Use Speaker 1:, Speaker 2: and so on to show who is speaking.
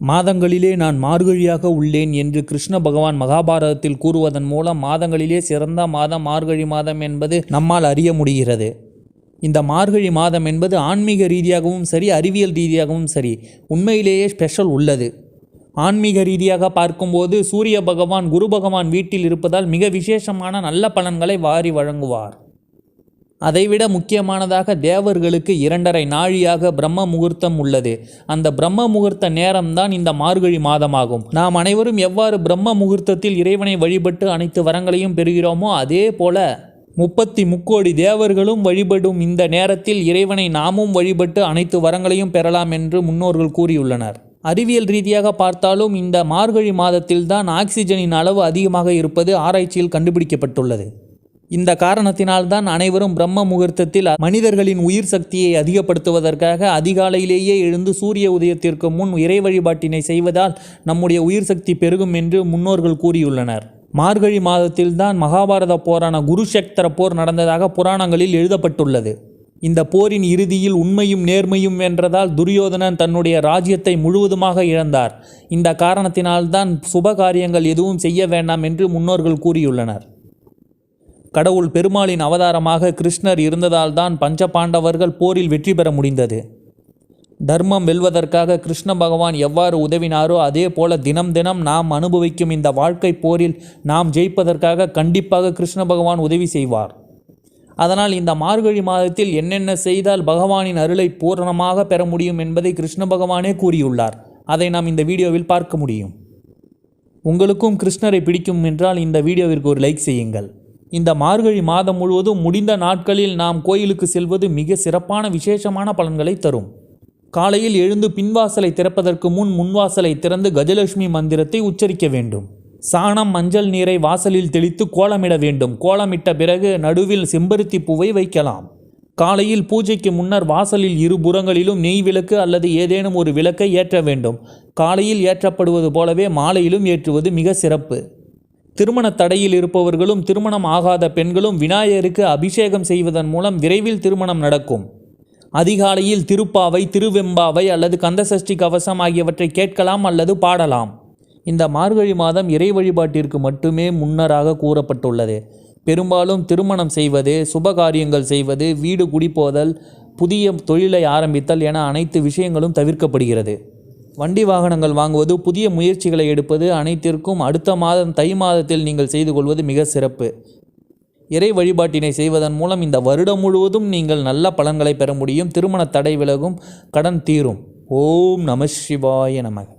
Speaker 1: மாதங்களிலே நான் மார்கழியாக உள்ளேன் என்று கிருஷ்ண பகவான் மகாபாரதத்தில் கூறுவதன் மூலம் மாதங்களிலே சிறந்த மாதம் மார்கழி மாதம் என்பது நம்மால் அறிய முடிகிறது. இந்த மார்கழி மாதம் என்பது ஆன்மீக ரீதியாகவும் சரி அறிவியல் ரீதியாகவும் சரி உண்மையிலேயே ஸ்பெஷல் உள்ளது. ஆன்மீக ரீதியாக பார்க்கும்போது சூரிய பகவான் குரு பகவான் வீட்டில் இருப்பதால் மிக விசேஷமான நல்ல பலன்களை வாரி வழங்குவார். அதைவிட முக்கியமானதாக தேவர்களுக்கு இரண்டரை நாழியாக பிரம்ம முகூர்த்தம் உள்ளது. அந்த பிரம்ம முகூர்த்த நேரம்தான் இந்த மார்கழி மாதமாகும். நாம் அனைவரும் எவ்வாறு பிரம்ம முகூர்த்தத்தில் இறைவனை வழிபட்டு அனைத்து வரங்களையும் பெறுகிறோமோ அதே போல முப்பத்தி முக்கோடி தேவர்களும் வழிபடும் இந்த நேரத்தில் இறைவனை நாமும் வழிபட்டு அனைத்து வரங்களையும் பெறலாம் என்று முன்னோர்கள் கூறியுள்ளனர். அறிவியல் ரீதியாக பார்த்தாலும் இந்த மார்கழி மாதத்தில்தான் ஆக்சிஜனின் அளவு அதிகமாக இருப்பது ஆராய்ச்சியில் கண்டுபிடிக்கப்பட்டுள்ளது. இந்த காரணத்தினால்தான் அனைவரும் பிரம்ம முகூர்த்தத்தில் மனிதர்களின் உயிர் சக்தியை அதிகப்படுத்துவதற்காக அதிகாலையிலேயே எழுந்து சூரிய உதயத்திற்கு முன் இறை வழிபாட்டினை செய்வதால் நம்முடைய உயிர் சக்தி பெருகும் என்று முன்னோர்கள் கூறியுள்ளனர். மார்கழி மாதத்தில்தான் மகாபாரத போரான குருஷேக்தர போர் நடந்ததாக புராணங்களில் எழுதப்பட்டுள்ளது. இந்த போரின் இறுதியில் உண்மையும் நேர்மையும் வென்றதால் துரியோதனன் தன்னுடைய ராஜ்யத்தை முழுவதுமாக இழந்தார். இந்த காரணத்தினால்தான் சுப காரியங்கள் எதுவும் செய்ய வேண்டாம் என்று முன்னோர்கள் கூறியுள்ளனர். கடவுள் பெருமாளின் அவதாரமாக கிருஷ்ணர் இருந்ததால்தான் பஞ்ச பாண்டவர்கள் போரில் வெற்றி பெற முடிந்தது. தர்மம் வெல்வதற்காக கிருஷ்ண பகவான் எவ்வாறு உதவினாரோ அதே போல தினம் தினம் நாம் அனுபவிக்கும் இந்த வாழ்க்கை போரில் நாம் ஜெயிப்பதற்காக கண்டிப்பாக கிருஷ்ண பகவான் உதவி செய்வார். அதனால் இந்த மார்கழி மாதத்தில் என்னென்ன செய்தால் பகவானின் அருளை பூரணமாக பெற முடியும் என்பதை கிருஷ்ண பகவானே கூறியுள்ளார். அதை நாம் இந்த வீடியோவில் பார்க்க முடியும். உங்களுக்கும் கிருஷ்ணரை பிடிக்கும் என்றால் இந்த வீடியோவிற்கு ஒரு லைக் செய்யுங்கள். இந்த மார்கழி மாதம் முழுவதும் முடிந்த நாட்களில் நாம் கோயிலுக்கு செல்வது மிக சிறப்பான விசேஷமான பலன்களை தரும். காலையில் எழுந்து பின்வாசலை திறப்பதற்கு முன் முன்வாசலை திறந்து கஜலட்சுமி மந்திரத்தை உச்சரிக்க வேண்டும். சாணம் மஞ்சள் நீரை வாசலில் தெளித்து கோலமிட வேண்டும். கோலமிட்ட பிறகு நடுவில் செம்பருத்தி பூவை வைக்கலாம். காலையில் பூஜைக்கு முன்னர் வாசலில் இரு புறங்களிலும் நெய் விளக்கு அல்லது ஏதேனும் ஒரு விளக்கை ஏற்ற வேண்டும். காலையில் ஏற்றப்படுவது போலவே மாலையிலும் ஏற்றுவது மிக சிறப்பு. திருமண தடையில் இருப்பவர்களும் திருமணம் ஆகாத பெண்களும் விநாயகருக்கு அபிஷேகம் செய்வதன் மூலம் விரைவில் திருமணம் நடக்கும். அதிகாலையில் திருப்பாவை திருவெம்பாவை அல்லது கந்தசஷ்டி கவசம் ஆகியவற்றை கேட்கலாம் அல்லது பாடலாம். இந்த மார்கழி மாதம் இறை வழிபாட்டிற்கு மட்டுமே முன்னராக கூறப்பட்டுள்ளது. பெரும்பாலும் திருமணம் செய்வது சுபகாரியங்கள் செய்வது வீடு குடிப்போதல் புதிய தொழிலை ஆரம்பித்தல் என அனைத்து விஷயங்களும் தவிர்க்கப்படுகிறது. வண்டி வாகனங்கள் வாங்குவது புதிய முயற்சிகளை எடுப்பது அனைத்திற்கும் அடுத்த மாதம் தை மாதத்தில் நீங்கள் செய்து கொள்வது மிக சிறப்பு. இறை வழிபாட்டினை செய்வதன் மூலம் இந்த வருடம் முழுவதும் நீங்கள் நல்ல பலன்களை பெற முடியும். திருமண தடை விலகும். கடன் தீரும். ஓம் நம சிவாய நமக.